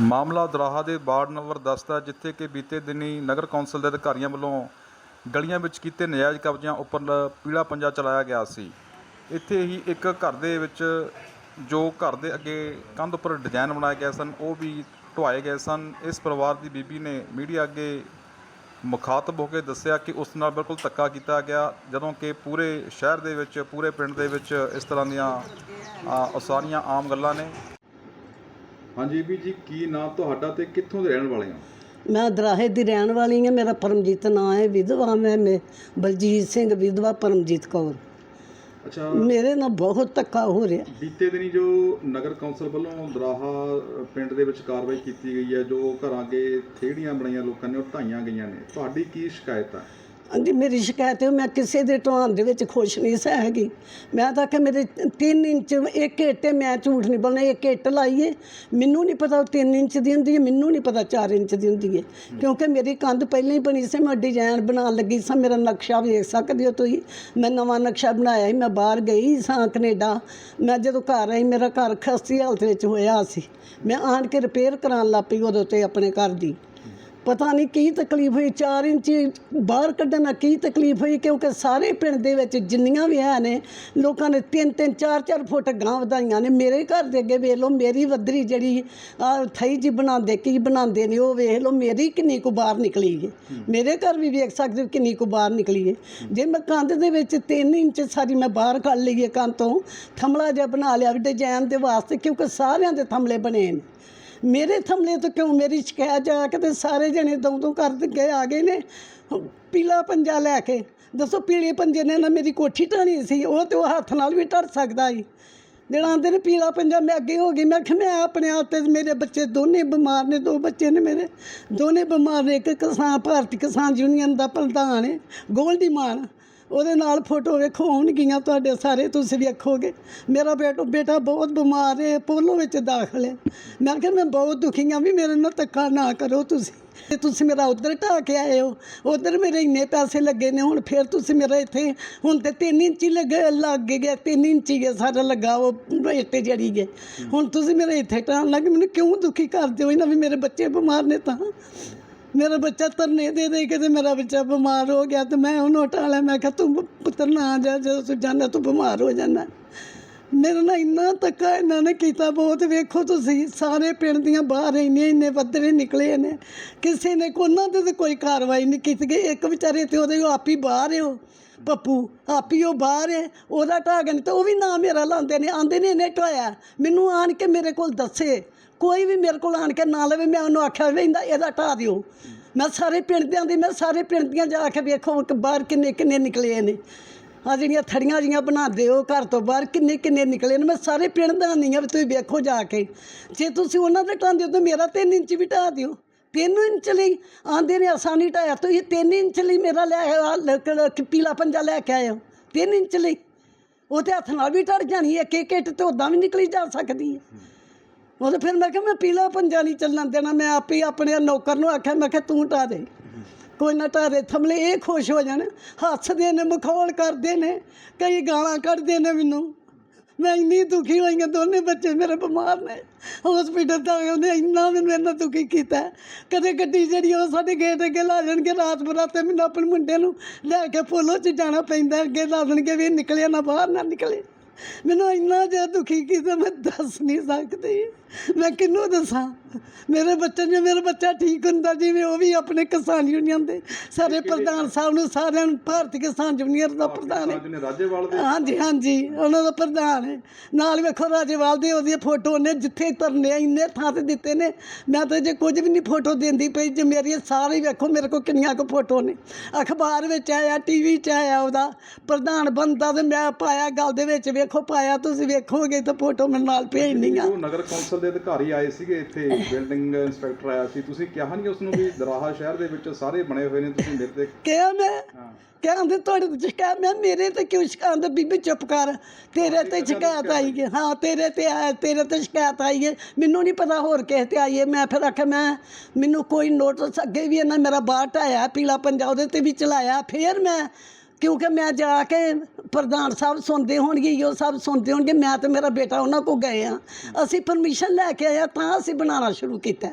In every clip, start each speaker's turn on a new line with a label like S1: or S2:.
S1: ਮਾਮਲਾ ਦਰਾਹਾ ਦੇ ward number 10 ਦਾ ਜਿੱਥੇ ਕਿ ਬੀਤੇ ਦਿਨੀ ਨਗਰ ਕੌਂਸਲ ਦੇ ਅਧਿਕਾਰੀਆਂ ਵੱਲੋਂ ਗਲੀਆਂ ਵਿੱਚ ਕੀਤੇ ਨਜਾਇਜ਼ ਕਬਜ਼ਿਆਂ ਉੱਪਰ ਲ- ਪੀਲਾ ਪੰਜਾ ਚਲਾਇਆ ਗਿਆ ਸੀ। ਇੱਥੇ ਹੀ ਇੱਕ ਘਰ ਦੇ ਵਿੱਚ ਜੋ ਘਰ ਦੇ ਅੱਗੇ ਕੰਧ ਉੱਪਰ ਡਿਜ਼ਾਈਨ ਬਣਾਏ ਗਏ ਸਨ ਉਹ ਵੀ ਢੁਆਏ ਗਏ ਸਨ। ਇਸ ਪਰਿਵਾਰ ਦੀ ਬੀਬੀ ਨੇ ਮੀਡੀਆ ਅੱਗੇ ਮੁਖਾਤਬ ਹੋ ਕੇ ਦੱਸਿਆ ਕਿ ਉਸ ਨਾਲ ਬਿਲਕੁਲ ਧੱਕਾ ਕੀਤਾ ਗਿਆ ਜਦੋਂ ਕਿ ਪੂਰੇ ਸ਼ਹਿਰ ਦੇ ਵਿੱਚ ਪੂਰੇ ਪਿੰਡ ਦੇ ਵਿੱਚ ਇਸ ਤਰ੍ਹਾਂ ਦੀਆਂ ਅ, ਉਸਾਰੀਆਂ ਆਮ ਗੱਲਾਂ ਨੇ। ਹਾਂਜੀ ਵੀ ਜੀ ਕੀ ਨਾਮ ਤੁਹਾਡਾ ਤੇ ਕਿੱਥੋਂ ਦੇ ਰਹਿਣ ਵਾਲੇ ਹੋ?
S2: ਮੈਂ ਦਰਾਹੇ ਦੀ ਰਹਿਣ ਵਾਲੀ ਹਾਂ ਮੇਰਾ ਪਰਮਜੀਤ ਨਾਂ ਹੈ ਵਿਧਵਾ ਮੈਂ ਮੈਂ ਬਲਜੀਤ ਸਿੰਘ ਵਿਧਵਾ ਪਰਮਜੀਤ ਕੌਰ।
S1: ਅੱਛਾ।
S2: ਮੇਰੇ ਨਾਲ ਬਹੁਤ ਧੱਕਾ ਹੋ ਰਿਹਾ।
S1: ਬੀਤੇ ਦਿਨੀ ਜੋ ਨਗਰ ਕੌਂਸਲ ਵੱਲੋਂ ਦਰਾਹਾ ਪਿੰਡ ਦੇ ਵਿੱਚ ਕਾਰਵਾਈ ਕੀਤੀ ਗਈ ਹੈ ਜੋ ਘਰਾਂ ਅੱਗੇ ਥੇੜੀਆਂ ਬਣਾਈਆਂ ਲੋਕਾਂ ਨੇ ਉਹ ਢਾਈਆਂ ਗਈਆਂ ਨੇ ਤੁਹਾਡੀ ਕੀ ਸ਼ਿਕਾਇਤ ਹੈ
S2: ਹਾਂਜੀ ਮੇਰੀ ਸ਼ਿਕਾਇਤ ਹੈ ਮੈਂ ਕਿਸੇ ਦੇ ਢਵਾਨ ਦੇ ਵਿੱਚ ਖੁਸ਼ ਨਹੀਂ ਸਹਿ ਹੈਗੀ। ਮੈਂ ਤਾਂ ਕਿ ਮੇਰੇ 3 ਇੰਚ ਇੱਕ ਇੱਟ ਹੈ, ਮੈਂ ਝੂਠ ਨਹੀਂ ਬੋਲਣਾ ਇੱਕ ਇੱਟ ਲਾਈਏ ਮੈਨੂੰ ਨਹੀਂ ਪਤਾ ਉਹ 3 ਇੰਚ ਦੀ ਹੁੰਦੀ ਹੈ ਮੈਨੂੰ ਨਹੀਂ ਪਤਾ 4 ਇੰਚ ਦੀ ਹੁੰਦੀ ਹੈ। ਕਿਉਂਕਿ ਮੇਰੀ ਕੰਧ ਪਹਿਲਾਂ ਹੀ ਬਣੀ ਸੀ ਮੈਂ ਡਿਜ਼ਾਈਨ ਬਣਾਉਣ ਲੱਗੀ ਸਾਂ ਮੇਰਾ ਨਕਸ਼ਾ ਵੇਖ ਸਕਦੇ ਹੋ ਤੁਸੀਂ। ਮੈਂ ਨਵਾਂ ਨਕਸ਼ਾ ਬਣਾਇਆ ਸੀ ਮੈਂ ਬਾਹਰ ਗਈ ਸਾਂ ਕੈਨੇਡਾ। ਮੈਂ ਜਦੋਂ ਘਰ ਆਈ ਮੇਰਾ ਘਰ ਖਸਤੀ ਹਾਲਤ ਵਿੱਚ ਹੋਇਆ ਸੀ। ਮੈਂ ਆਣ ਕੇ ਰਿਪੇਅਰ ਕਰਾਉਣ ਲੱਗ ਪਈ ਉਦੋਂ ਤੇ ਆਪਣੇ ਘਰ ਦੀ। ਪਤਾ ਨਹੀਂ ਕੀ ਤਕਲੀਫ ਹੋਈ 4 ਇੰਚ ਬਾਹਰ ਕੱਢਣ ਨਾਲ ਕੀ ਤਕਲੀਫ ਹੋਈ, ਕਿਉਂਕਿ ਸਾਰੇ ਪਿੰਡ ਦੇ ਵਿੱਚ ਜਿੰਨੀਆਂ ਵੀ ਹੈ ਨੇ, ਲੋਕਾਂ ਨੇ 3 3 4 4 ਫੁੱਟ ਗਾਂ ਵਧਾਈਆਂ ਨੇ। ਮੇਰੇ ਘਰ ਦੇ ਅੱਗੇ ਵੇਖ ਲਓ, ਮੇਰੀ ਵੱਧਰੀ ਜਿਹੜੀ, ਆ, ਥਈ ਜੀ ਬਣਾਉਂਦੇ, ਕੀ ਬਣਾਉਂਦੇ ਨੇ, ਉਹ ਵੇਖ ਲਓ, ਮੇਰੀ ਕਿੰਨੀ ਕੁ ਬਾਹਰ ਨਿਕਲੀ ਹੈ ਮੇਰੇ ਘਰ ਵੀ ਵੇਖ ਸਕਦੇ ਹੋ, ਕਿੰਨੀ ਕੁ ਬਾਹਰ ਨਿਕਲੀ ਹੈ ਜੇ ਮੈਂ ਕੰਧ ਦੇ ਵਿੱਚ 3 ਇੰਚ ਸਾਰੀ ਮੈਂ ਬਾਹਰ ਕੱਢ ਲਈ ਹੈ ਕੰਧ ਤੋਂ, ਥਮਲਾ ਜਿਹਾ ਬਣਾ ਲਿਆ ਡਿਜ਼ਾਈਨ ਦੇ ਵਾਸਤੇ, ਕਿਉਂਕਿ ਸਾਰਿਆਂ ਦੇ ਥਮਲੇ ਬਣੇ ਨੇ। ਮੇਰੇ ਥਮਲੇ ਤੋਂ ਕਿਉਂ ਮੇਰੀ ਸ਼ਿਕਾਇਤ ਜਾ ਕੇ ਤੇ ਸਾਰੇ ਜਣੇ ਦਉ ਦਉ ਕਰ ਗਏ, ਆ ਗਏ ਨੇ। ਪੀਲਾ ਪੰਜਾ ਲੈ ਕੇ। ਦੱਸੋ ਪੀਲੇ ਪੰਜੇ ਨੇ ਨਾ ਮੇਰੀ ਕੋਠੀ ਢਾਣੀ ਸੀ, ਉਹ ਤੇ ਉਹ ਹੱਥ ਨਾਲ ਵੀ ਢਰ ਸਕਦਾ ਸੀ। ਜਿਹੜਾ ਆਂਦੇ ਨੇ ਪੀਲਾ ਪੰਜਾ, ਮੈਂ ਅੱਗੇ ਹੋ ਗਈ, ਮੈਂ ਕਿਹਾ ਮੈਂ ਆਪਣੇ ਆਪ ਤੇ ਮੇਰੇ ਬੱਚੇ ਦੋਨੇ ਬਿਮਾਰ ਨੇ, ਦੋ ਬੱਚੇ ਨੇ ਮੇਰੇ। ਦੋਨੇ ਬਿਮਾਰ ਨੇ, ਇੱਕ ਕਿਸਾਨ, ਭਾਰਤੀ ਕਿਸਾਨ ਯੂਨੀਅਨ ਦਾ ਪ੍ਰਧਾਨ ਹੈ ਗੋਲਡੀ ਮਾਨ। ਉਹਦੇ ਨਾਲ ਫੋਟੋ ਵੇਖੋ, ਹੋਣਗੀਆਂ ਤੁਹਾਡੇ ਸਾਰੇ ਤੁਸੀਂ ਵੇਖੋਗੇ। ਮੇਰਾ ਬੇਟਾ ਬੇਟਾ ਬਹੁਤ ਬਿਮਾਰ ਹੈ, ਪੋਲੋ ਵਿੱਚ ਦਾਖਲ ਹੈ। ਮੈਂ ਕਿਹਾ, ਮੈਂ ਬਹੁਤ ਦੁਖੀ ਹਾਂ ਵੀ ਮੇਰੇ ਨਾਲ ਧੱਕਾ ਨਾ ਕਰੋ ਤੁਸੀਂ। ਤੇ ਤੁਸੀਂ ਮੇਰਾ ਉਧਰ ਢਾਹ ਕੇ ਆਏ ਹੋ। ਉਧਰ ਮੇਰੇ ਇੰਨੇ ਪੈਸੇ ਲੱਗੇ ਨੇ, ਹੁਣ ਫਿਰ ਤੁਸੀਂ ਮੇਰਾ ਇੱਥੇ, ਹੁਣ ਤੇ 3 ਇੰਚ ਹੀ ਲੱਗੇ, ਲੱਗ ਗਿਆ 3 ਇੰਚ ਹੀ ਹੈ ਸਾਰਾ ਲੱਗਾ, ਉਹ ਇੱਟੇ ਜੜੀ ਗਏ। ਹੁਣ ਤੁਸੀਂ ਮੇਰੇ ਇੱਥੇ ਢਾਣ ਲੱਗੇ ਮੈਨੂੰ ਕਿਉਂ ਦੁਖੀ ਕਰਦੇ ਹੋ? ਇਹਨਾਂ ਵੀ ਮੇਰੇ ਬੱਚੇ ਬਿਮਾਰ ਨੇ ਤਾਂ। ਮੇਰਾ ਬੱਚਾ ਤਰਨੇ ਦੇ ਦੇ ਕੇ ਤੇ ਮੇਰਾ ਬੱਚਾ ਬਿਮਾਰ ਹੋ ਗਿਆ ਤੇ ਮੈਂ ਉਹਨੂੰ ਉਠਾ ਲਿਆ। ਮੈਂ ਕਿਹਾ, ਤੂੰ ਪੁੱਤਰ ਨਾ ਜਾ ਜਦੋਂ ਤੂੰ ਜਾਂਦਾ ਤੂੰ ਬਿਮਾਰ ਹੋ ਜਾਂਦਾ ਮੇਰੇ ਨਾਲ ਇੰਨਾ ਧੱਕਾ ਇਹਨਾਂ ਨੇ ਕੀਤਾ ਬਹੁਤ। ਵੇਖੋ ਤੁਸੀਂ, ਸਾਰੇ ਪਿੰਡ ਦੀਆਂ ਬਾਹਰ ਇੰਨੇ ਇੰਨੇ ਵੱਧਰੇ ਨਿਕਲੇ ਨੇ। ਕਿਸੇ ਨੇ ਉਹਨਾਂ ਤੇ ਕੋਈ ਕਾਰਵਾਈ ਨਹੀਂ ਕੀਤੀ ਗਈ। ਇੱਕ ਵਿਚਾਰੇ ਤੇ ਉਹਦੇ ਆਪ ਹੀ ਬਾਹਰ ਹੈ ਉਹ। ਪੱਪੂ, ਆਪੀ ਉਹ ਬਾਹਰ ਹੈ ਉਹਦਾ ਢਾਗਣ ਤੇ ਉਹ ਵੀ ਨਾ ਮੇਰਾ ਲਾਉਂਦੇ ਨੇ ਆਂਦੇ ਨੇ ਇਹਨੇ ਢੋਇਆ। ਮੈਨੂੰ ਆਣ ਕੇ ਮੇਰੇ ਕੋਲ ਦੱਸੇ। ਕੋਈ ਵੀ ਮੇਰੇ ਕੋਲ ਆਣ ਕੇ ਨਾ ਲਵੇ, ਮੈਂ ਉਹਨੂੰ ਆਖਿਆ ਵੀ ਇਹਦਾ ਇਹਦਾ ਢਾ ਦਿਓ। ਮੈਂ ਸਾਰੇ ਪਿੰਡ ਦਿਆਂ ਦੀ, ਮੈਂ ਸਾਰੇ ਪਿੰਡ ਦੀਆਂ ਜਾ ਕੇ ਵੇਖੋ ਕਿ ਬਾਹਰ ਕਿੰਨੇ ਕਿੰਨੇ ਨਿਕਲੇ ਨੇ। ਆ ਜਿਹੜੀਆਂ ਥੜੀਆਂ ਜੀਆਂ ਬਣਾਉਂਦੇ ਹੋ ਘਰ ਤੋਂ ਬਾਹਰ, ਕਿੰਨੇ ਕਿੰਨੇ ਨਿਕਲੇ ਨੇ। ਮੈਂ ਸਾਰੇ ਪਿੰਡ ਦਾ ਨਹੀਂ ਆ ਵੀ ਤੁਸੀਂ ਵੇਖੋ ਜਾ ਕੇ। ਜੇ ਤੁਸੀਂ ਉਹਨਾਂ ਦੇ ਢਾਂਦੇ ਹੋ ਤਾਂ ਮੇਰਾ 3 ਇੰਚ ਵੀ ਢਾ ਦਿਓ। ਤਿੰਨ ਇੰਚ ਲਈ ਆਂਦੇ ਨੇ ਆਸਾਨੀ ਢਾਇਆ ਤੁਸੀਂ 3 ਇੰਚ ਲਈ ਮੇਰਾ ਲੈ ਆਇਆ ਪੀਲਾ ਪੰਜਾ ਲੈ ਕੇ ਆਇਓ। ਹੋ 3 ਇੰਚ ਲਈ। ਉਹ ਤੇ ਹੱਥ ਨਾਲ ਵੀ ਢੜ ਜਾਣੀ ਹੈ ਇੱਕ ਇੱਕ ਇੱਟ ਤੇ ਉਦਾਂ ਵੀ ਨਿਕਲੀ ਜਾ ਸਕਦੀ ਹੈ। ਉਹ ਤੇ ਫਿਰ ਮੈਂ ਕਿਹਾ, ਮੈਂ ਪੀਲਾ ਪੰਜਾ ਨਹੀਂ ਚੱਲਣ ਦੇਣਾ, ਮੈਂ ਆਪੇ ਹੀ ਆਪਣੇ ਨੌਕਰ ਨੂੰ ਆਖਿਆ, ਮੈਂ ਕਿਹਾ, ਤੂੰ ਢਾ ਦੇ। ਕੋਈ ਨਾ ਟਾਰੇ ਥਮਲੇ ਇਹ ਖੁਸ਼ ਹੋ ਜਾਣ ਹੱਸਦੇ ਨੇ, ਮਖੌਲ ਕਰਦੇ ਨੇ, ਕਈ ਗਾਲਾਂ ਕੱਢਦੇ ਨੇ ਮੈਨੂੰ। ਮੈਂ ਇੰਨੀ ਦੁਖੀ ਹੋਈ ਹਾਂ, ਦੋਨੇ ਬੱਚੇ ਮੇਰੇ ਬਿਮਾਰ ਨੇ। ਹਸਪੀਟਲ ਤਾਂ ਉਹਨੇ ਇੰਨਾ ਮੈਨੂੰ ਇੰਨਾ ਦੁਖੀ ਕੀਤਾ। ਕਦੇ ਗੱਡੀ ਜਿਹੜੀ ਉਹ ਸਾਡੇ ਗੇਟ ਅੱਗੇ ਲਾ ਜਾਣਗੇ, ਰਾਤ ਬਰਾਤੇ ਮੈਨੂੰ ਆਪਣੇ ਮੁੰਡੇ ਨੂੰ ਲੈ ਕੇ ਪੋਲੋ 'ਚ ਜਾਣਾ ਪੈਂਦਾ, ਅੱਗੇ ਲਾ ਦੇਣਗੇ ਵੀ ਇਹ ਨਿਕਲਿਆ ਨਾ, ਬਾਹਰ ਨਾ ਨਿਕਲੇ। ਮੈਨੂੰ ਇੰਨਾ ਜ਼ਿਆਦਾ ਦੁਖੀ ਕੀਤਾ, ਮੈਂ ਦੱਸ ਨਹੀਂ ਸਕਦੀ। ਮੈਂ ਕਿਹਨੂੰ ਦੱਸਾਂ? ਮੇਰੇ ਬੱਚੇ ਨੇ ਮੇਰਾ ਬੱਚਾ ਠੀਕ ਹੁੰਦਾ ਜਿਵੇਂ ਉਹ ਵੀ ਆਪਣੇ ਕਿਸਾਨ ਯੂਨੀਅਨ ਦੇ ਸਾਰੇ ਪ੍ਰਧਾਨ ਸਾਹਿਬ ਨੂੰ ਸਾਰਿਆਂ ਨੂੰ ਭਾਰਤੀ ਕਿਸਾਨ ਯੂਨੀਅਨ ਦਾ ਪ੍ਰਧਾਨ ਹੈ
S1: ਰਾਜੇਵਾਲ ਦੇ?
S2: ਹਾਂਜੀ ਹਾਂਜੀ ਉਹਨਾਂ ਦਾ ਪ੍ਰਧਾਨ ਹੈ। ਨਾਲ ਵੇਖੋ ਰਾਜੇਵਾਲ ਦੇ ਉਹਦੀਆਂ ਫੋਟੋ ਨੇ ਜਿੱਥੇ ਤਰਨੇ ਇੰਨੇ ਥਾਂ ਤੇ ਦਿੱਤੇ ਨੇ। ਮੈਂ ਤਾਂ ਜੇ ਕੁਝ ਵੀ ਨਹੀਂ ਫੋਟੋ ਦਿੰਦੀ ਪਈ ਜੇ ਮੇਰੀ ਸਾਰੇ ਵੇਖੋ ਮੇਰੇ ਕੋਲ ਕਿੰਨੀਆਂ ਕੁ ਫੋਟੋ ਨੇ। ਅਖਬਾਰ ਵਿੱਚ ਆਇਆ ਟੀਵੀ 'ਚ ਆਇਆ ਉਹਦਾ ਪ੍ਰਧਾਨ ਬੰਦਾ ਤੇ ਮੈਂ ਪਾਇਆ ਗੱਲ ਦੇ ਵਿੱਚ ਵੇਖੋ ਪਾਇਆ ਤੁਸੀਂ ਵੇਖੋਗੇ ਤਾਂ ਫੋਟੋ ਮੇਰੇ ਨਾਲ ਭੇਜਣੀ ਆ।
S1: ਜੋ ਨਗਰ ਕੌਂਸਲ ਦੇ ਅਧਿਕਾਰੀ ਆਏ ਸੀਗੇ ਇੱਥੇ ਬਿਲਡਿੰਗ ਇੰਸਪੈਕਟਰ ਆਇਆ ਸੀ। ਤੁਸੀਂ ਕਿਹਾ ਨਹੀਂ ਉਸ ਨੂੰ ਵੀ ਦਰਾਹਾ ਸ਼ਹਿਰ ਦੇ ਵਿੱਚ ਸਾਰੇ ਬਣੇ ਹੋਏ ਨੇ ਤੁਸੀਂ ਮੇਰੇ ਤੇ
S2: ਕਿਹਾ ਮੈਂ? ਕਹਿੰਦੇ ਤੁਹਾਡੇ ਤੇ ਸ਼ਿਕਾਇਤ? ਮੈਂ ਮੇਰੇ ਤੇ ਕਿਉਂ ਸ਼ਿਕਾਇਤ? ਬੀਬੀ ਚੁੱਪ ਕਰ। ਤੇਰੇ ਤੇ ਸ਼ਿਕਾਇਤ ਆਈ ਹੈ। ਹਾਂ ਤੇਰੇ ਤੇ ਆਇਆ ਤੇਰੇ ਤੇ ਸ਼ਿਕਾਇਤ ਆਈ ਹੈ। ਮੈਨੂੰ ਨਹੀਂ ਪਤਾ ਹੋਰ ਕਿਸੇ ਤੇ ਆਈ ਹੈ। ਮੈਂ ਫਿਰ ਆਖਿਆ ਮੈਂ ਮੈਨੂੰ ਕੋਈ ਨੋਟਿਸ ਅੱਗੇ ਵੀ ਇਹਨਾਂ ਮੇਰਾ ਬਾਹਰ ਢਾਇਆ ਪੀਲਾ ਪੰਜਾ ਉਹਦੇ ਤੇ ਵੀ ਚਲਾਇਆ। ਫਿਰ ਮੈਂ ਕਿਉਂਕਿ ਮੈਂ ਜਾ ਕੇ ਪ੍ਰਧਾਨ ਸਾਹਿਬ ਸੁਣਦੇ ਹੋਣਗੇ ਉਹ ਸਾਹਿਬ ਸੁਣਦੇ ਹੋਣਗੇ, ਮੈਂ ਤੇ ਮੇਰਾ ਬੇਟਾ ਉਹਨਾਂ ਕੋ ਗਏ ਆ। ਅਸੀਂ ਪਰਮਿਸ਼ਨ ਲੈ ਕੇ ਆਏ ਆ, ਤਾਂ ਅਸੀਂ ਬਣਾਉਣਾ ਸ਼ੁਰੂ ਕੀਤਾ।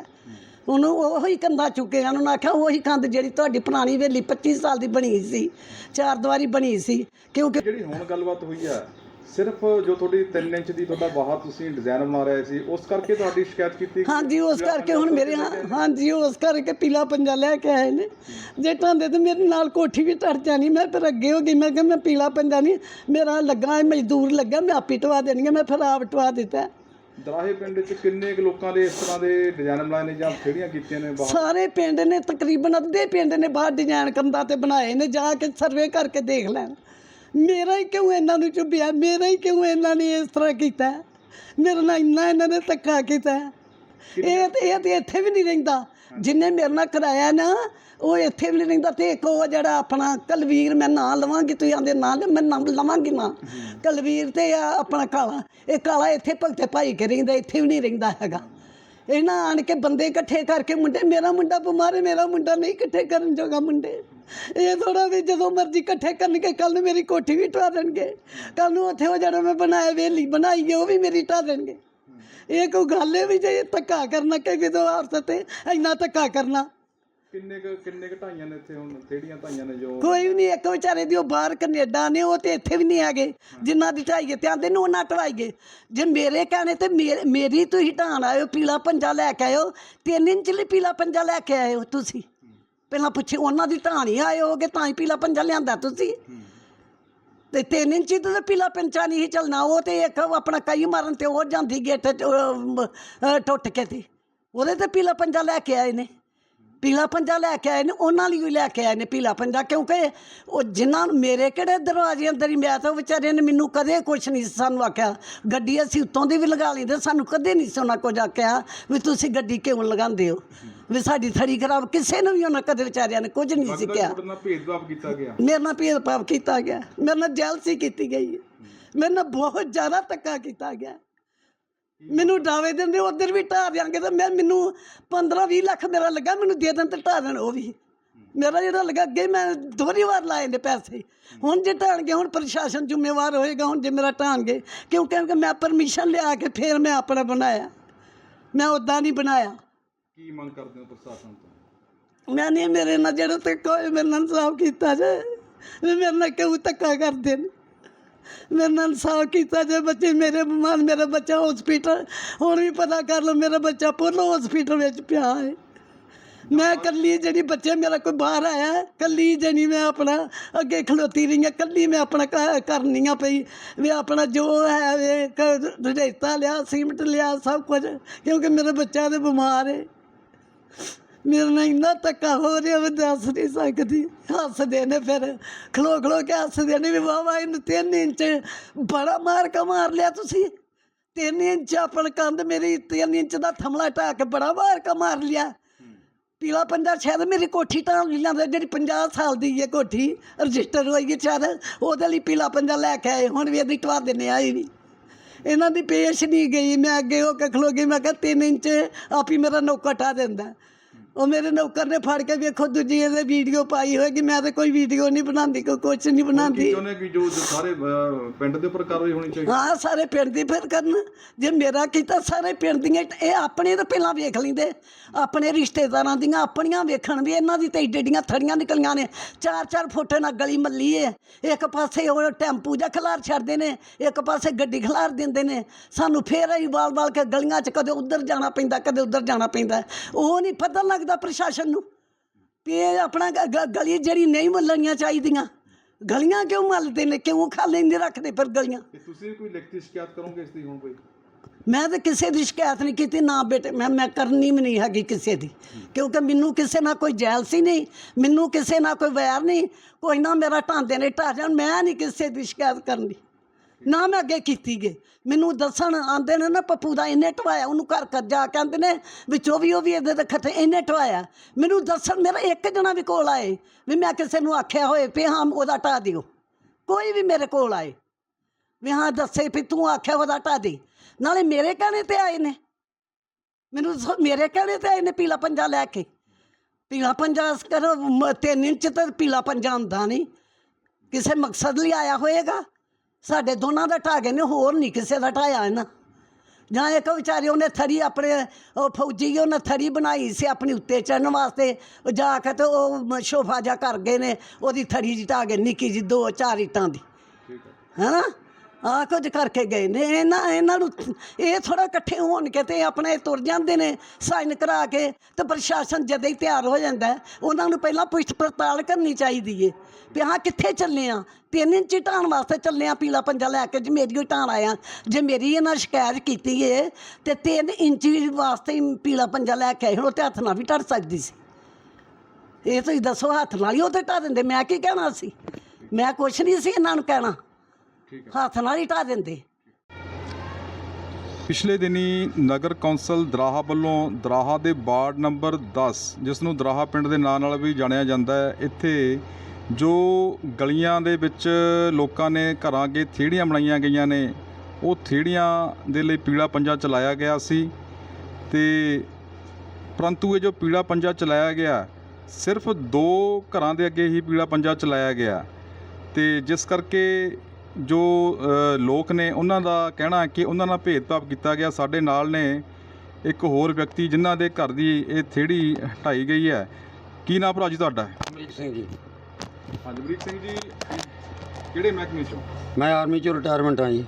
S2: ਉਹਨੂੰ ਉਹੀ ਕੰਧਾਂ ਚੁੱਕੇ ਆ, ਉਹਨਾਂ ਆਖਿਆ ਉਹੀ ਕੰਧ ਜਿਹੜੀ ਤੁਹਾਡੀ ਪੁਰਾਣੀ ਵੇਲੀ 25 ਸਾਲ ਦੀ ਬਣੀ ਸੀ ਚਾਰ ਦੀਵਾਰੀ ਬਣੀ ਸੀ, ਕਿਉਂਕਿ
S1: ਜਿਹੜੀ ਹੁਣ ਗੱਲਬਾਤ ਹੋਈ ਆ ਸਿਰਫ ਜੋ ਤੁਹਾਡੀ 3 ਇੰਚ ਦੀ ਤੁਹਾਡਾ ਬਾਹਰ ਤੁਸੀਂ ਡਿਜ਼ਾਈਨ ਬਣਾ ਰਹੇ ਸੀ ਉਸ ਕਰਕੇ ਤੁਹਾਡੀ ਸ਼ਿਕਾਇਤ ਕੀਤੀ?
S2: ਹਾਂਜੀ ਉਸ ਕਰਕੇ ਹੁਣ ਮੇਰੇ ਹਾਂ- ਹਾਂਜੀ ਉਸ ਕਰਕੇ ਪੀਲਾ ਪੰਜਾ ਲੈ ਕੇ ਆਏ ਨੇ। ਜੇ ਟਾਂਦੇ ਤੇ ਮੇਰੇ ਨਾਲ ਕੋਠੀ ਵੀ ਟਰ ਜਾਣੀ ਮੈਂ ਫਿਰ ਅੱਗੇ ਹੋ ਗਈ ਮੈਂ ਕਿਹਾ ਮੈਂ ਪੀਲਾ ਪੰਜਾ ਨਹੀਂ ਮੇਰਾ ਲੱਗਾ ਹੈ ਮਜ਼ਦੂਰ ਲੱਗਾ ਮੈਂ ਆਪੀ ਟਵਾ ਦੇਣੀ ਮੈਂ ਫਿਰ ਆਪ ਟਵਾ ਦਿੱਤਾ।
S1: ਦਰਾਹੇ ਪਿੰਡ 'ਚ ਕਿੰਨੇ ਕੁ ਲੋਕਾਂ ਦੇ ਇਸ ਤਰ੍ਹਾਂ ਦੇ ਡਿਜ਼ਾਈਨ ਬਣਾਏ ਨੇ ਜਾਂ ਖੇੜੀਆਂ ਕੀਤੀਆਂ ਨੇ ਬਾਹਰ
S2: ਸਾਰੇ ਪਿੰਡ ਨੇ ਤਕਰੀਬਨ ਅੱਧੇ ਪਿੰਡ ਨੇ ਬਾਹਰ ਡਿਜ਼ਾਈਨ ਕੰਧਾਂ ਤੇ ਬਣਾਏ ਨੇ ਜਾ ਕੇ ਸਰਵੇ ਕਰਕੇ ਦੇਖ ਲੈਣ। ਮੇਰਾ ਹੀ ਕਿਉਂ ਇਹਨਾਂ ਨੂੰ ਚੁੱਭਿਆ? ਮੇਰਾ ਹੀ ਕਿਉਂ ਇਹਨਾਂ ਨੇ ਇਸ ਤਰ੍ਹਾਂ ਕੀਤਾ? ਮੇਰੇ ਨਾਲ ਇੰਨਾ ਇਹਨਾਂ ਨੇ ਧੱਕਾ ਕੀਤਾ। ਇਹ ਤੇ ਇਹ ਤੇ ਇੱਥੇ ਵੀ ਨਹੀਂ ਰਹਿੰਦਾ। ਜਿੰਨੇ ਮੇਰੇ ਨਾਲ ਕਰਾਇਆ ਨਾ ਉਹ ਇੱਥੇ ਵੀ ਨਹੀਂ ਰਹਿੰਦਾ। ਤੇ ਇੱਕ ਉਹ ਜਿਹੜਾ ਆਪਣਾ ਕਲਵੀਰ ਮੈਂ ਨਾਂ ਲਵਾਂਗੀ ਤੁਸੀਂ ਆਂਦੇ ਨਾਂ ਲਿਓ, ਮੈਂ ਨਾਮ ਲਵਾਂਗੀ ਨਾ। ਕਲਵੀਰ ਤੇ ਆ ਆਪਣਾ ਕਾਲਾ। ਇਹ ਕਾਲਾ ਇੱਥੇ ਭਗਤੇ ਭਾਈ ਕੇ ਰਹਿੰਦਾ ਇੱਥੇ ਵੀ ਨਹੀਂ ਰਹਿੰਦਾ ਹੈਗਾ। ਇਹਨਾਂ ਆਣ ਕੇ ਬੰਦੇ ਇਕੱਠੇ ਕਰਕੇ ਮੁੰਡੇ ਮੇਰਾ ਮੁੰਡਾ ਬਿਮਾਰ ਹੈ ਮੇਰਾ ਮੁੰਡਾ ਨਹੀਂ ਇਕੱਠੇ ਕਰਨ ਜੋਗਾ ਮੁੰਡੇ। ਇਹ ਥੋੜਾ ਵੀ ਜਦੋਂ ਮਰਜ਼ੀ ਇਕੱਠੇ ਕਰਨਗੇ ਕੱਲ ਨੂੰ ਮੇਰੀ ਕੋਠੀ ਵੀ ਢਾ ਦੇਣਗੇ। ਕੱਲ ਨੂੰ ਉੱਥੇ ਉਹ ਜਿਹੜਾ ਮੈਂ ਬਣਾਇਆ ਵੇਲੀ ਬਣਾਈ ਹੈ ਉਹ ਵੀ ਮੇਰੀ ਢਾ ਦੇਣਗੇ। ਇਹ ਕੋਈ ਗੱਲ ਹੈ ਵੀ ਜੇ ਧੱਕਾ ਕਰਨਾ ਕਿ ਕਿਦੋਂ ਆਰਤ ਤੇ ਇੰਨਾ ਧੱਕਾ ਕਰਨਾ?
S1: ਕਿੰਨੇ ਕੁ ਕਿੰਨੇ ਕੁ ਢਾਈਆਂ ਨੇ ਇੱਥੇ ਹੁਣ? ਖੇੜੀਆਂ ਢਾਈਆਂ ਨੇ ਜੋ
S2: ਕੋਈ ਵੀ ਨਹੀਂ ਇੱਕ ਵਿਚਾਰੇ ਦੀ ਉਹ ਬਾਹਰ ਕੈਨੇਡਾ ਨੇ ਉਹ ਤੇ ਇੱਥੇ ਵੀ ਨਹੀਂ ਹੈਗੇ। ਜਿਨ੍ਹਾਂ ਦੀ ਢਾਈਏ ਤੇ ਆਂਦੇ ਨੇ ਉਹਨਾਂ ਢਵਾਈਏ ਜੇ ਮੇਰੇ ਕਹਿਣੇ ਤੇ ਮੇਰੇ- ਮੇਰੀ ਤੁਸੀਂ ਢਾਣ ਆਇਓ ਪੀਲਾ ਪੰਜਾ ਲੈ ਕੇ ਆਇਓ ਤਿੰਨ ਇੰਚ ਲਈ ਪੀਲਾ ਪੰਜਾ ਲੈ ਕੇ ਆਇਓ ਤੁਸੀਂ। ਪਹਿਲਾਂ ਪੁੱਛੇ ਉਹਨਾਂ ਦੀ ਢਾਣ ਹੀ ਆਏ ਹੋਗੇ ਤਾਂ ਹੀ ਪੀਲਾ ਪੰਜਾ ਲਿਆਂਦਾ ਤੁਸੀਂ। ਤੇ ਤਿੰਨ ਇੰਚੀ ਤੇ ਤਾਂ ਪੀਲਾ ਪੰਜਾ ਨਹੀਂ ਸੀ ਚੱਲਣਾ ਉਹ ਤੇ ਇੱਕ ਆਪਣਾ ਕਈ ਮਾਰਨ ਤੇ ਉਹ ਜਾਂਦੀ ਗਿੱਟ ਚ, ਅਹ, ਮ, ਅਹ, ਟੁੱਟ ਕੇ ਤੇ। ਉਹਦੇ ਤੇ ਪੀਲਾ ਪੰਜਾ ਲੈ ਕੇ ਆਏ ਨੇ। ਪੀਲਾ ਪੰਜਾ ਲੈ ਕੇ ਆਏ ਨੇ ਉਹਨਾਂ ਲਈ ਵੀ ਲੈ ਕੇ ਆਏ ਨੇ ਪੀਲਾ ਪੰਜਾ ਕਿਉਂਕਿ ਉਹ ਜਿਨ੍ਹਾਂ ਨੂੰ ਮੇਰੇ ਕਿਹੜੇ ਦਰਵਾਜ਼ੇ ਅੰਦਰ ਹੀ ਮੈਂ ਤਾਂ ਉਹ ਵਿਚਾਰਿਆਂ ਨੇ ਮੈਨੂੰ ਕਦੇ ਕੁਛ ਨਹੀਂ ਸਾਨੂੰ ਆਖਿਆ। ਗੱਡੀ ਅਸੀਂ ਉੱਤੋਂ ਦੀ ਵੀ ਲਗਾ ਲੈਂਦੇ ਸਾਨੂੰ ਕਦੇ ਨਹੀਂ ਸੋਨਾ ਕੁਝ ਆਖਿਆ ਵੀ ਤੁਸੀਂ ਗੱਡੀ ਕਿਉਂ ਲਗਾਉਂਦੇ ਹੋ? ਵੀ ਸਾਡੀ ਥੜੀ ਖਰਾਬ ਕਿਸੇ ਨੂੰ ਵੀ ਉਹਨਾਂ ਕਦੇ ਵਿਚਾਰਿਆਂ ਨੇ ਕੁਝ ਨਹੀਂ ਸੀ ਕਿਹਾ।
S1: ਤੁਹਾਡੇ ਨਾਲ ਭੇਦਭਾਵ ਕੀਤਾ ਗਿਆ।
S2: ਮੇਰੇ ਨਾਲ ਭੇਦਭਾਵ ਕੀਤਾ ਗਿਆ। ਮੇਰੇ ਨਾਲ ਜੈਲਸੀ ਕੀਤੀ ਗਈ ਹੈ। ਮੇਰੇ ਨਾਲ ਬਹੁਤ ਜ਼ਿਆਦਾ ਧੱਕਾ ਕੀਤਾ ਗਿਆ। ਮੈਨੂੰ ਡਾਵੇ ਦਿੰਦੇ ਉਧਰ ਵੀ ਢਾਹ ਦਿਆਂਗੇ ਤਾਂ ਮੈਂ ਮੈਨੂੰ 15 20 ਲੱਖ ਮੇਰਾ ਲੱਗਾ ਮੈਨੂੰ ਦੇ ਦੇਣ ਤੇ ਢਾਹ ਦੇਣ ਉਹ ਵੀ। ਮੇਰਾ ਜਿਹੜਾ ਲੱਗਾ ਅੱਗੇ ਮੈਂ ਦੋਹਰੀ ਵਾਰ ਲਾਏ ਨੇ ਪੈਸੇ। ਹੁਣ ਜੇ ਢਾਣਗੇ ਹੁਣ ਪ੍ਰਸ਼ਾਸਨ ਜ਼ਿੰਮੇਵਾਰ ਹੋਏਗਾ ਹੁਣ ਜੇ ਮੇਰਾ ਢਾਣਗੇ ਕਿਉਂਕਿ ਕਿ ਮੈਂ ਪਰਮਿਸ਼ਨ ਲਿਆ ਕੇ ਫਿਰ ਮੈਂ ਆਪਣਾ ਬਣਾਇਆ। ਮੈਂ ਉਦਾਂ ਨਹੀਂ ਬਣਾਇਆ।
S1: ਕੀ ਮੰਗ ਕਰਦੇ ਹੋ ਪ੍ਰਸ਼ਾਸਨ ਤੋਂ?
S2: ਮੈਂ ਨਹੀਂ ਮੇਰੇ ਨਾਲ ਜਿਹੜਾ ਧੱਕਾ ਹੋਇਆ ਮੇਰੇ ਨਾਲ ਇਨਸਾਫ ਕੀਤਾ ਵੀ ਮੇਰੇ ਨਾਲ ਕਿਉਂ ਧੱਕਾ ਕਰਦੇ ਨੇ? ਮੇਰੇ ਨਾਲ ਇਨਸਾਫ ਕੀਤਾ ਜੇ ਬੱਚੇ, ਮੇਰੇ ਬਿਮਾਰ ਮੇਰਾ ਬੱਚਾ ਹਸਪੀਟਲ ਹੁਣ ਵੀ ਪਤਾ ਕਰ ਲਓ, ਮੇਰਾ ਬੱਚਾ ਪੋਲੋ ਹਸਪੀਟਲ ਵਿੱਚ ਪਿਆ ਹੈ। ਮੈਂ ਕੱਲੀ ਜਿਹੜੀ ਬੱਚੇ, ਮੇਰਾ ਕੋਈ ਬਾਹਰ ਆਇਆ ਕੱਲੀ ਜਣੀ ਮੈਂ ਆਪਣਾ ਅੱਗੇ ਖਲੋਤੀ ਰਹੀ ਹਾਂ ਕੱਲੀ ਮੈਂ ਆਪਣਾ ਕ- ਕਰਨੀ ਆ ਪਈ, ਵੀ ਆਪਣਾ ਜੋ ਹੈ ਵੇ, ਕ- ਰੇਤਾ ਲਿਆ, ਸੀਮਟ ਲਿਆ, ਸਭ ਕੁਝ, ਕਿਉਂਕਿ ਮੇਰਾ ਬੱਚਾ ਤੇ ਬਿਮਾਰ ਹੈ। ਮੇਰੇ ਨਾਲ ਇੰਨਾ ਧੱਕਾ ਹੋ ਰਿਹਾ, ਮੈਂ ਦੱਸ ਨਹੀਂ ਸਕਦੀ। ਹੱਸਦੇ ਨੇ ਫਿਰ, ਖਲੋ ਖਲੋ ਕੇ ਹੱਸਦੇ ਨੇ ਵੀ ਵਾਵਾ ਇਹਨੂੰ ਤਿੰਨ ਇੰਚ ਬੜਾ ਮਾਰ ਕੇ ਮਾਰ ਲਿਆ ਤੁਸੀਂ। ਤਿੰਨ ਇੰਚ ਆਪਣ ਕੰਧ ਮੇਰੀ, ਤਿੰਨ ਇੰਚ ਦਾ ਥਮਲਾ ਢਾਹ ਕੇ ਬੜਾ ਮਾਰ ਕੇ ਮਾਰ ਲਿਆ। ਪੀਲਾ ਪੰਜਾ ਸ਼ਾਇਦ ਮੇਰੀ ਕੋਠੀ ਤਾਂ ਲਿਆਂਦਾ ਜਿਹੜੀ 50 ਸਾਲ ਦੀ ਹੈ ਕੋਠੀ ਰਜਿਸਟਰ ਹੋਈ ਹੈ ਸ਼ਾਇਦ, ਉਹਦੇ ਲਈ ਪੀਲਾ ਪੰਜਾ ਲੈ ਕੇ ਆਏ, ਹੁਣ ਵੀ ਇਹਦੀ ਟਵਾ ਦਿੰਨੇ ਆਈ ਵੀ। ਇਹਨਾਂ ਦੀ ਪੇਸ਼ ਨਹੀਂ ਗਈ, ਮੈਂ ਅੱਗੇ ਹੋ ਕੇ ਖਲੋ ਗਈ, ਮੈਂ ਕਿਹਾ 3 ਇੰਚ ਆਪ ਹੀ ਮੇਰਾ ਨੌਕਰ ਟਾ ਦਿੰਦਾ। ਉਹ ਮੇਰੇ ਨੌਕਰ ਨੇ ਫੜ ਕੇ ਵੇਖੋ ਦੂਜੀ ਇਹਦੇ ਵੀਡੀਓ ਪਾਈ ਹੋਏਗੀ ਮੈਂ ਤਾਂ ਕੋਈ ਵੀਡੀਓ ਨਹੀਂ ਬਣਾਉਂਦੀ ਕੋਈ ਕੁਛ ਨਹੀਂ ਬਣਾਉਂਦੀ।
S1: ਚਾਹੁੰਦੇ ਕਿ ਜੋ ਜੋ ਸਾਰੇ ਅਹ, ਪਿੰਡ ਦੇ ਉੱਪਰ ਕਾਰਵਾਈ ਹੋਣੀ ਚਾਹੀਦੀ
S2: ਹਾਂ ਸਾਰੇ ਪਿੰਡ ਦੀ ਫਿਰ ਕਰਨ। ਜੇ ਮੇਰਾ ਕੀਤਾ ਸਾਰੇ ਪਿੰਡ ਦੀਆਂ ਇਹ ਆਪਣੇ ਤਾਂ ਪਹਿਲਾਂ ਵੇਖ ਲੈਂਦੇ। ਆਪਣੇ ਰਿਸ਼ਤੇਦਾਰਾਂ ਦੀਆਂ ਆਪਣੀਆਂ ਵੇਖਣ ਵੀ ਇਹਨਾਂ ਦੀ ਤੇ ਏਡੀ ਏਡੀਆਂ ਥੜੀਆਂ ਨਿਕਲੀਆਂ ਨੇ। ਚਾਰ ਚਾਰ ਫੁੱਟ ਨਾਲ ਗਲੀ ਮੱਲੀ ਏ। ਇੱਕ ਪਾਸੇ ਉਹ ਟੈਂਪੂ ਜਾਂ ਖਲਾਰ ਛੱਡਦੇ ਨੇ ਇੱਕ ਪਾਸੇ ਗੱਡੀ ਖਲਾਰ ਦਿੰਦੇ ਨੇ। ਸਾਨੂੰ ਫੇਰ ਅਸੀਂ ਵਾਲ ਵਾਲ ਕੇ ਗਲੀਆਂ 'ਚ ਕਦੇ ਉੱਧਰ ਜਾਣਾ ਪੈਂਦਾ ਕਦੇ ਉੱਧਰ ਜਾਣਾ ਪੈਂਦਾ। ਉਹ ਨਹੀਂ ਪਤਾ ਲੱਗਦਾ ਪ੍ਰਸ਼ਾਸਨ ਨੂੰ ਵੀ ਇਹ ਆਪਣਾ ਗ- ਗਲੀ ਜਿਹੜੀ ਨਹੀਂ ਮੱਲਣੀਆਂ ਚਾਹੀਦੀਆਂ ਗਲੀਆਂ ਕਿਉਂ ਮੱਲਦੇ ਨੇ? ਕਿਉਂ ਖਾਲੀ ਨਹੀਂ ਰੱਖਦੇ ਫਿਰ ਗਲੀਆਂ?
S1: ਤੇ ਤੁਸੀਂ ਵੀ ਕੋਈ ਲਿਖਤੀ ਸ਼ਿਕਾਇਤ ਕਰੋਗੇ ਇਸ ਦੀ ਹੁਣ ਕੋਈ?
S2: ਮੈਂ ਤਾਂ ਕਿਸੇ ਦੀ ਸ਼ਿਕਾਇਤ ਨਹੀਂ ਕੀਤੀ ਨਾ ਬੇਟੇ ਮੈਂ ਮੈਂ ਕਰਨੀ ਵੀ ਨਹੀਂ ਹੈਗੀ ਕਿਸੇ ਦੀ। ਕਿਉਂਕਿ ਮੈਨੂੰ ਕਿਸੇ ਨਾਲ ਕੋਈ ਜੈਲਸੀ ਨਹੀਂ ਮੈਨੂੰ ਕਿਸੇ ਨਾਲ ਕੋਈ ਵੈਰ ਨਹੀਂ ਕੋਈ ਨਾ ਮੇਰਾ ਢਾਂਦੇ ਨੇ ਢਾਹ ਜਾਣ ਮੈਂ ਨਹੀਂ ਕਿਸੇ ਦੀ ਸ਼ਿਕਾਇਤ ਕਰਨੀ। ਨਾ ਮੈਂ ਅੱਗੇ ਕੀਤੀ ਗੇ ਮੈਨੂੰ ਦੱਸਣ ਆਂਦੇ ਨੇ ਨਾ ਪੱਪੂ ਦਾ ਇਹਨੇ ਢਵਾਇਆ ਉਹਨੂੰ ਘਰ ਘਰ ਜਾ ਕੇ ਆਂਦੇ ਨੇ ਵਿੱਚੋਂ ਵੀ ਉਹ ਵੀ ਇਹਦੇ ਦੇ ਖੱਤੇ ਇਹਨੇ ਢਵਾਇਆ ਮੈਨੂੰ ਦੱਸਣ, ਮੇਰਾ ਇੱਕ ਜਣਾ ਵੀ ਕੋਲ ਆਏ ਵੀ ਮੈਂ ਕਿਸੇ ਨੂੰ ਆਖਿਆ ਹੋਏ ਵੀ ਹਾਂ ਉਹਦਾ ਢਾਹ ਦਿਓ। ਕੋਈ ਵੀ ਮੇਰੇ ਕੋਲ ਆਏ ਵੀ ਹਾਂ ਦੱਸੇ ਵੀ ਤੂੰ ਆਖਿਆ ਉਹਦਾ ਢਾਹ ਦੇ। ਨਾਲੇ ਮੇਰੇ ਕਹਿਣੇ ਤੇ ਆਏ ਨੇ। ਮੈਨੂੰ ਸ- ਮੇਰੇ ਕਹਿਣੇ ਤੇ ਆਏ ਨੇ ਪੀਲਾ ਪੰਜਾ ਲੈ ਕੇ। ਪੀਲਾ ਪੰਜਾ ਕਰੋ ਤਿੰਨ ਇੰਚ ਤੇ ਪੀਲਾ ਪੰਜਾ ਹੁੰਦਾ ਨਹੀਂ। ਕਿਸੇ ਮਕਸਦ ਲਈ ਆਇਆ ਹੋਏਗਾ? ਸਾਡੇ ਦੋਨਾਂ ਦਾ ਢਾਹ ਗਏ ਨੇ ਹੋਰ ਨਹੀਂ ਕਿਸੇ ਦਾ ਢਾਇਆ ਇਹਨਾਂ ਜਾਂ ਇੱਕ ਵਿਚਾਰੀ ਉਹਨੇ ਥਰੀ ਆਪਣੇ ਉਹ ਫੌਜੀ ਉਹਨੇ ਥਰੀ ਬਣਾਈ ਸੀ ਆਪਣੀ ਉੱਤੇ ਚੜਨ ਵਾਸਤੇ। ਉਹ ਜਾ ਕੇ ਤੇ ਉਹ ਸ਼ੋਫਾ ਜਾ ਕਰ ਗਏ ਨੇ ਉਹਦੀ ਥਰੀ ਜੀ ਢਾਹ ਗਏ ਨਿੱਕੀ ਜੀ ਦੋ ਚਾਰ ਇੱਟਾਂ ਦੀ।
S1: ਠੀਕ ਹੈ
S2: ਹੈਨਾ? ਆ ਕੁਝ ਕਰਕੇ ਗਏ ਨੇ, ਇਹਨਾਂ ਇਹਨਾਂ ਨੂੰ ਇਹ ਥੋੜਾ ਇਕੱਠੇ ਹੋਣ ਕੇ ਤੇ ਆਪਣੇ ਤੁਰ ਜਾਂਦੇ ਨੇ, ਸਾਈਨ ਕਰਾ ਕੇ ਤੇ ਪ੍ਰਸ਼ਾਸਨ ਜਦੇ ਹੀ ਤਿਆਰ ਹੋ ਜਾਂਦਾ ਹੈ। ਉਹਨਾਂ ਨੂੰ ਪਹਿਲਾਂ ਪੁੱਛ ਪੜਤਾਲ ਕਰਨੀ ਚਾਹੀਦੀ ਏ, ਵੀ ਹਾਂ ਕਿੱਥੇ ਚੱਲੇ ਆ, ਤਿੰਨ ਇੰਚੀ ਢਾਣ ਵਾਸਤੇ ਚੱਲੇ ਆ, ਪੀਲਾ ਪੰਜਾ ਲੈ ਕੇ ਜੇ ਮੇਰੀ ਹੀ ਢਾਣ ਆਇਆ, ਜੇ ਮੇਰੀ ਇਹਨਾਂ ਸ਼ਿਕਾਇਤ ਕੀਤੀ ਏ, ਤੇ ਤਿੰਨ ਇੰਚੀ ਵਾਸਤੇ ਹੀ ਪੀਲਾ ਪੰਜਾ ਲੈ ਕੇ ਆਏ, ਹੁਣ ਉਹ ਤੇ ਹੱਥ ਨਾਲ ਵੀ ਢੜ ਸਕਦੀ ਸੀ ਇਹ ਤੁਸੀਂ ਦੱਸੋ, ਹੱਥ ਨਾਲ ਹੀ ਉਹ ਤੇ ਢਾ ਦਿੰਦੇ, ਮੈਂ ਕੀ ਕਹਿਣਾ ਸੀ ਮੈਂ ਕੁਛ ਨਹੀਂ ਸੀ ਇਹਨਾਂ ਨੂੰ ਕਹਿਣਾ ਹੱਥ ਨਾਲ ਹੀ ਢਾ ਦਿੰਦੇ।
S1: ਪਿਛਲੇ ਦਿਨੀ ਨਗਰ ਕੌਂਸਲ ਦਰਾਹਾ ਵੱਲੋਂ ਦਰਾਹਾ ਦੇ ਵਾਰਡ ਨੰਬਰ 10 ਜਿਸ ਨੂੰ ਦਰਾਹਾ ਪਿੰਡ ਦੇ ਨਾਂ ਨਾਲ ਵੀ ਜਾਣਿਆ ਜਾਂਦਾ ਹੈ ਇੱਥੇ ਜੋ ਗਲੀਆਂ ਦੇ ਵਿੱਚ ਲੋਕਾਂ ਨੇ ਘਰਾਂ ਅੱਗੇ ਥੀੜੀਆਂ ਬਣਾਈਆਂ ਗਈਆਂ ਨੇ ਉਹ ਥੀੜੀਆਂ ਦੇ ਲਈ ਪੀਲਾ ਪੰਜਾ ਚਲਾਇਆ ਗਿਆ ਸੀ ਤੇ ਪਰੰਤੂ ਇਹ ਜੋ ਪੀਲਾ ਪੰਜਾ ਚਲਾਇਆ ਗਿਆ ਸਿਰਫ ਦੋ ਘਰਾਂ ਦੇ ਅੱਗੇ ਹੀ ਪੀਲਾ ਪੰਜਾ ਚਲਾਇਆ ਗਿਆ ਤੇ ਜਿਸ ਕਰਕੇ ਜੋ ਲੋਕ ਨੇ ਉਹਨਾਂ ਦਾ ਕਹਿਣਾ ਕਿ ਉਹਨਾਂ ਨਾਲ ਭੇਦਭਾਵ ਕੀਤਾ ਗਿਆ। ਸਾਡੇ ਨਾਲ ਨੇ ਇੱਕ ਹੋਰ ਵਿਅਕਤੀ ਜਿਨ੍ਹਾਂ ਦੇ ਘਰ ਦੀ ਇਹ ਥੇੜੀ ਢਾਈ ਗਈ ਹੈ। ਕੀ ਨਾਮ ਭਰਾ ਜੀ ਤੁਹਾਡਾ?
S3: ਅਮਰੀਕ ਸਿੰਘ ਜੀ।
S1: ਹਰਜੀਤ ਸਿੰਘ ਜੀ ਕਿਹੜੇ ਮਹਿਕਮੇ ਚੋਂ?
S3: ਮੈਂ ਆਰਮੀ ਚੋਂ ਰਿਟਾਇਰਮੈਂਟ ਆ ਜੀ।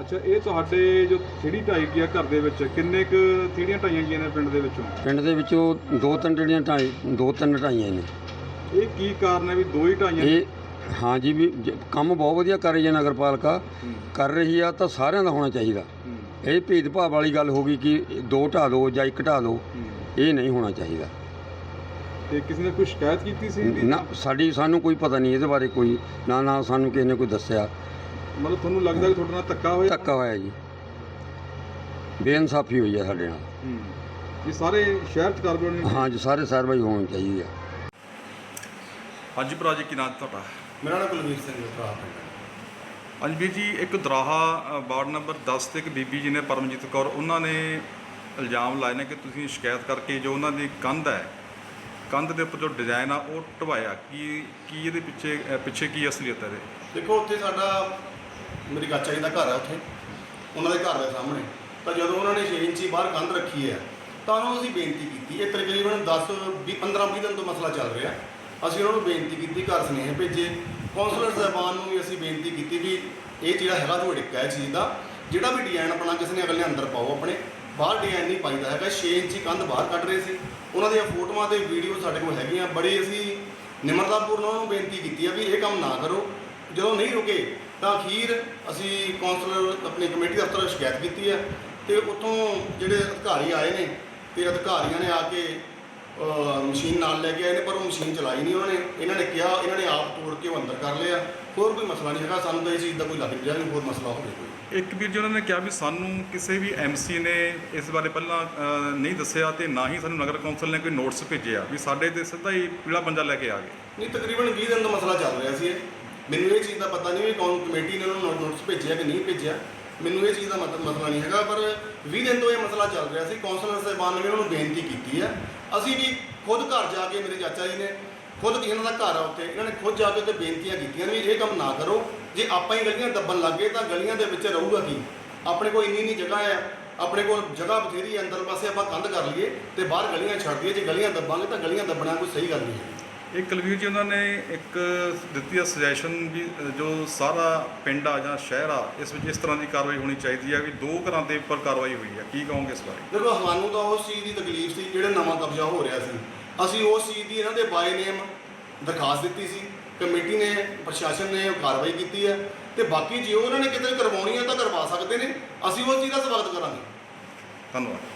S1: ਅੱਛਾ ਇਹ ਤੁਹਾਡੇ ਜੋ ਥੇੜੀ ਢਾਈ ਗਿਆ ਘਰ ਦੇ ਵਿੱਚ ਕਿੰਨੇ ਕੁ ਥੇੜੀਆਂ ਢਾਈਆਂ ਗਈਆਂ ਨੇ ਪਿੰਡ ਦੇ ਵਿੱਚੋਂ?
S3: ਪਿੰਡ ਦੇ ਵਿੱਚੋਂ ਦੋ ਤਿੰਨ ਜਿਹੜੀਆਂ ਢਾਈ ਦੋ ਤਿੰਨ ਢਾਈਆਂ ਨੇ।
S1: ਇਹ ਕੀ ਕਾਰਨ ਹੈ ਵੀ ਦੋ ਹੀ ਢਾਈਆਂ
S3: ਇਹ ਹਾਂ ਜੀ ਵੀ ਜ- ਕੰਮ ਬਹੁਤ ਵਧੀਆ ਕਰ ਰਹੀ ਹੈ ਨਗਰਪਾਲਿਕਾ। ਕਰ ਰਹੀ ਆ ਤਾਂ ਸਾਰਿਆਂ ਦਾ ਹੋਣਾ ਚਾਹੀਦਾ। ਇਹ ਭੇਦਭਾਵ ਵਾਲੀ ਗੱਲ ਹੋ ਗਈ ਕਿ ਦੋ ਢਾ ਲਓ ਜਾਂ ਇੱਕ ਢਾ
S1: ਹੂੰ।
S3: ਇਹ ਨਹੀਂ ਹੋਣਾ ਚਾਹੀਦਾ।
S1: ਤੇ ਕਿਸੇ ਨੇ ਕੋਈ ਸ਼ਿਕਾਇਤ ਕੀਤੀ ਸੀ ਇਹਦੀ?
S3: ਨਾ ਸਾਡੀ ਸਾਨੂੰ ਕੋਈ ਪਤਾ ਨਹੀਂ ਇਹਦੇ ਬਾਰੇ ਕੋਈ ਨਾ ਨਾ ਸਾਨੂੰ ਕਿਸੇ ਨੇ ਕੋਈ ਦੱਸਿਆ।
S1: ਮਤਲਬ ਤੁਹਾਨੂੰ ਲੱਗਦਾ ਕਿ ਤੁਹਾਡੇ ਨਾਲ ਧੱਕਾ ਹੋਇਆ?
S3: ਧੱਕਾ ਹੋਇਆ ਜੀ। ਬੇਇਨਸਾਫੀ ਹੋਈ ਹੈ ਸਾਡੇ ਨਾਲ।
S1: ਹੂੰ। ਇਹ ਸਾਰੇ ਸ਼ਹਿਰ ਚ ਕਾਰਪੋਰੇਟ
S3: ਹਾਂ ਜੀ ਸਾਰੇ ਸਰਵਾਈ ਹੋਣੀ ਚਾਹੀਦੀ ਆ।
S1: ਹਾਂਜੀ ਭਰਾ ਜੀ ਕੀ ਨਾਮ ਤੁਹਾਡਾ?
S4: ਮੇਰਾ ਨਾਮ ਕੁਲਵੀਰ ਸਿੰਘ ਭਰਾ ਪਿੰਡ।
S1: ਹਾਂਜੀ ਵੀਰ ਜੀ ਇੱਕ ਦਰਾਹਾ ਅ, ਵਾਰਡ ਨੰਬਰ 10 ਤੇ ਇੱਕ ਬੀਬੀ ਜੀ ਨੇ ਪਰਮਜੀਤ ਕੌਰ ਉਹਨਾਂ ਨੇ ਇਲਜ਼ਾਮ ਲਾਏ ਨੇ ਕਿ ਤੁਸੀਂ ਸ਼ਿਕਾਇਤ ਕਰਕੇ ਜੋ ਉਹਨਾਂ ਦੀ ਕੰਧ ਹੈ ਕੰਧ ਦੇ ਉੱਪਰ ਜੋ ਡਿਜ਼ਾਈਨ ਆ ਉਹ ਢਵਾਇਆ ਕੀ ਕੀ ਇਹਦੇ ਪਿੱਛੇ ਅ, ਪਿੱਛੇ ਕੀ ਅਸਲੀਅਤ ਹੈ ਇਹਦੇ?
S4: ਦੇਖੋ ਉੱਥੇ ਸਾਡਾ ਮੇਰੀ ਚਾਚਾ ਜੀ ਦਾ ਘਰ ਹੈ ਉੱਥੇ। ਉਹਨਾਂ ਦੇ ਘਰ ਦੇ ਸਾਹਮਣੇ। ਤਾਂ ਜਦੋਂ ਉਹਨਾਂ ਨੇ 6 ਇੰਚੀ ਬਾਹਰ ਕੰਧ ਰੱਖੀ ਹੈ ਤਾਂ ਉਹਨਾਂ ਨੂੰ ਅਸੀਂ ਬੇਨਤੀ ਕੀਤੀ। ਇਹ ਤਕਰੀਬਨ 10 20 15 20 ਦਿਨ ਤੋਂ ਮਸਲਾ ਚੱਲ ਰਿਹਾ। ਅਸੀਂ ਉਹਨਾਂ ਨੂੰ ਬੇਨਤੀ ਕੀਤੀ, ਘਰ ਸੁਨੇਹੇ ਭੇਜੇ। ਕੌਂਸਲਰ ਸਾਹਿਬਾਨ ਨੂੰ ਵੀ ਅਸੀਂ ਬੇਨਤੀ ਕੀਤੀ ਵੀ ਇਹ ਜਿਹੜਾ ਹੈਗਾ ਜੋ ਅੜਿੱਕਾ ਹੈ ਚੀਜ਼ ਦਾ, ਜਿਹੜਾ ਵੀ ਡਿਜ਼ਾਈਨ ਆਪਣਾ ਕਿਸੇ ਨੇ ਅਗਲੇ ਅੰਦਰ ਪਾਓ ਆਪਣੇ, ਬਾਹਰ ਡਿਜ਼ਾਈਨ ਨਹੀਂ ਪਾਈਦਾ ਹੈਗਾ 6 ਇੰਚੀ ਕੰਧ ਬਾਹਰ ਕੱਢ ਰਹੇ ਸੀ। ਉਹਨਾਂ ਦੀਆਂ ਫੋਟੋਆਂ ਤੇ ਵੀਡੀਓ ਸਾਡੇ ਕੋਲ ਹੈਗੀਆਂ, ਬੜੀ ਅਸੀਂ ਨਿਮਰਤਾਪੂਰਨ ਉਹਨਾਂ ਨੂੰ ਬੇਨਤੀ ਕੀਤੀ ਆ ਵੀ ਇਹ ਕੰਮ ਨਾ ਕਰੋ। ਜਦੋਂ ਨਹੀਂ ਰੁਕੇ, ਤਾਂ ਅਖੀਰ ਅਸੀਂ ਕੌਂਸਲਰ ਆਪਣੀ ਕਮੇਟੀ ਦਫ਼ਤਰ ਸ਼ਿਕਾਇਤ ਕੀਤੀ ਹੈ ਤੇ ਉੱਥੋਂ ਜਿਹੜੇ ਅਧਿਕਾਰੀ ਆਏ ਨੇ, ਤੇ ਅਧਿਕਾਰੀਆਂ ਨੇ ਆ ਕੇ ਮਸ਼ੀਨ ਨਾਲ ਲੈ ਕੇ ਆਏ ਨੇ ਪਰ ਉਹ ਮਸ਼ੀਨ ਚਲਾਈ ਨਹੀਂ ਉਹਨਾਂ। ਨੇ ਇਹਨਾਂ ਨੇ ਕਿਹਾ ਇਹਨਾਂ ਨੇ ਆਪ ਤੋੜ ਕੇ ਉਹ ਅੰਦਰ ਕਰ ਲਿਆ। ਹੋਰ ਕੋਈ ਮਸਲਾ ਨਹੀਂ ਹੈਗਾ ਸਾਨੂੰ ਤਾਂ ਇਸ ਚੀਜ਼ ਦਾ ਕੋਈ ਲੱਗ ਨਹੀਂ ਰਿਹਾ ਵੀ ਹੋਰ ਮਸਲਾ ਹੋਵੇ ਕੋਈ।
S1: ਇੱਕ ਵੀਰ ਜੀ ਉਹਨਾਂ ਨੇ ਕਿਹਾ ਵੀ ਸਾਨੂੰ ਕਿਸੇ ਵੀ ਐਮਸੀ ਨੇ ਇਸ ਬਾਰੇ ਪਹਿਲਾਂ ਅ, ਨਹੀਂ ਦੱਸਿਆ ਤੇ ਨਾ ਹੀ ਸਾਨੂੰ ਨਗਰ ਕੌਂਸਲ ਨੇ ਕੋਈ ਨੋਟਿਸ ਭੇਜਿਆ ਵੀ ਸਾਡੇ ਤੇ ਸਿੱਧਾ ਹੀ ਪੀਲਾ ਪੰਜਾ ਲੈ ਕੇ ਆ ਗਏ।
S4: ਨਹੀਂ ਤਕਰੀਬਨ 20 ਦਿਨ ਦਾ ਮਸਲਾ ਚੱਲ ਰਿਹਾ ਸੀ ਇਹ। ਮੈਨੂੰ ਇਹ ਚੀਜ਼ ਦਾ ਪਤਾ ਨਹੀਂ ਵੀ ਕੌਣ ਕਮੇਟੀ ਨੇ ਉਹਨਾਂ ਨੂੰ ਨੋਟਿਸ ਭੇਜਿਆ ਕਿ ਨਹੀਂ ਭੇਜਿਆ। ਮੈਨੂੰ ਇਹ ਚੀਜ਼ ਦਾ ਮਤ- ਮਸਲਾ ਨਹੀਂ ਹੈਗਾ ਪਰ 20 ਦਿਨ ਤੋਂ ਇਹ ਮਸਲਾ ਚੱਲ ਰਿਹਾ ਸੀ। ਕੌਂਸਲਰ ਸਾਹਿਬਾਨ ਨੇ ਵੀ ਉਹਨਾਂ ਨੂੰ ਬੇਨਤੀ ਕੀਤੀ ਹੈ ਅਸੀਂ ਵੀ ਖੁਦ ਘਰ ਜਾ ਕੇ ਮੇਰੇ ਚਾਚਾ ਜੀ ਨੇ ਖੁਦ ਕਿਸੇ ਦਾ ਘਰ ਆ ਉੱਥੇ, ਇਹਨਾਂ ਨੇ ਖੁਦ ਜਾ ਕੇ ਉੱਥੇ ਬੇਨਤੀਆਂ ਕੀਤੀਆਂ ਨੇ ਵੀ ਇਹ ਕੰਮ ਨਾ ਕਰੋ। ਜੇ ਆਪਾਂ ਹੀ ਗਲੀਆਂ ਦੱਬਣ ਲੱਗੇ ਤਾਂ ਗਲੀਆਂ ਦੇ ਵਿੱਚ ਰਹੂਗਾ ਕੀ? ਆਪਣੇ ਕੋਲ ਇੰਨੀ ਇੰਨੀ ਜਗ੍ਹਾ ਹੈ ਆਪਣੇ ਕੋਲ ਜਗ੍ਹਾ ਬਥੇਰੀ ਹੈ ਅੰਦਰ ਪਾਸੇ ਆਪਾਂ ਕੰਧ ਕਰ ਲਈਏ ਤੇ ਬਾਹਰ ਗਲੀਆਂ ਛੱਡ ਦਈਏ। ਜੇ ਗਲੀਆਂ ਦੱਬਾਂਗੇ ਤਾਂ ਗਲੀਆਂ ਦੱਬਣਾ ਕੋਈ ਸਹੀ ਗੱਲ ਨਹੀਂ ਹੈ।
S1: ਇਹ ਕੁਲਵੀਰ ਜੀ ਉਹਨਾਂ ਨੇ ਇੱਕ ਦਿੱਤੀ ਆ ਸੁਜੈਸ਼ਨ ਵੀ ਜੋ ਸਾਰਾ ਪਿੰਡ ਆ ਜਾਂ ਸ਼ਹਿਰ ਆ ਇਸ ਵਿੱਚ ਇਸ ਤਰ੍ਹਾਂ ਦੀ ਕਾਰਵਾਈ ਹੋਣੀ ਚਾਹੀਦੀ ਹੈ ਵੀ ਦੋ ਘਰਾਂ ਦੇ ਉੱਪਰ ਕਾਰਵਾਈ ਹੋਈ ਹੈ ਕੀ ਕਹੋਗੇ ਇਸ ਬਾਰੇ?
S4: ਦੇਖੋ ਸਾਨੂੰ ਤਾਂ ਉਸ ਚੀਜ਼ ਦੀ ਤਕਲੀਫ ਸੀ ਜਿਹੜਾ ਨਵਾਂ ਕਬਜ਼ਾ ਹੋ ਰਿਹਾ ਸੀ। ਅਸੀਂ ਉਸ ਚੀਜ਼ ਦੀ ਇਹਨਾਂ ਦੇ ਬਾਈ ਨੇਮ ਦਰਖਾਸਤ ਦਿੱਤੀ ਸੀ ਕਮੇਟੀ ਨੇ ਪ੍ਰਸ਼ਾਸਨ ਨੇ ਕਾਰਵਾਈ ਕੀਤੀ ਹੈ ਤੇ ਬਾਕੀ ਜੇ ਉਹਨਾਂ ਨੇ ਕਿਤੇ ਕਰਵਾਉਣੀ ਹੈ ਤਾਂ ਕਰਵਾ ਸਕਦੇ ਨੇ। ਅਸੀਂ ਉਸ ਚੀਜ਼ ਦਾ ਸਵਾਗਤ ਕਰਾਂਗੇ।
S1: ਧੰਨਵਾਦ।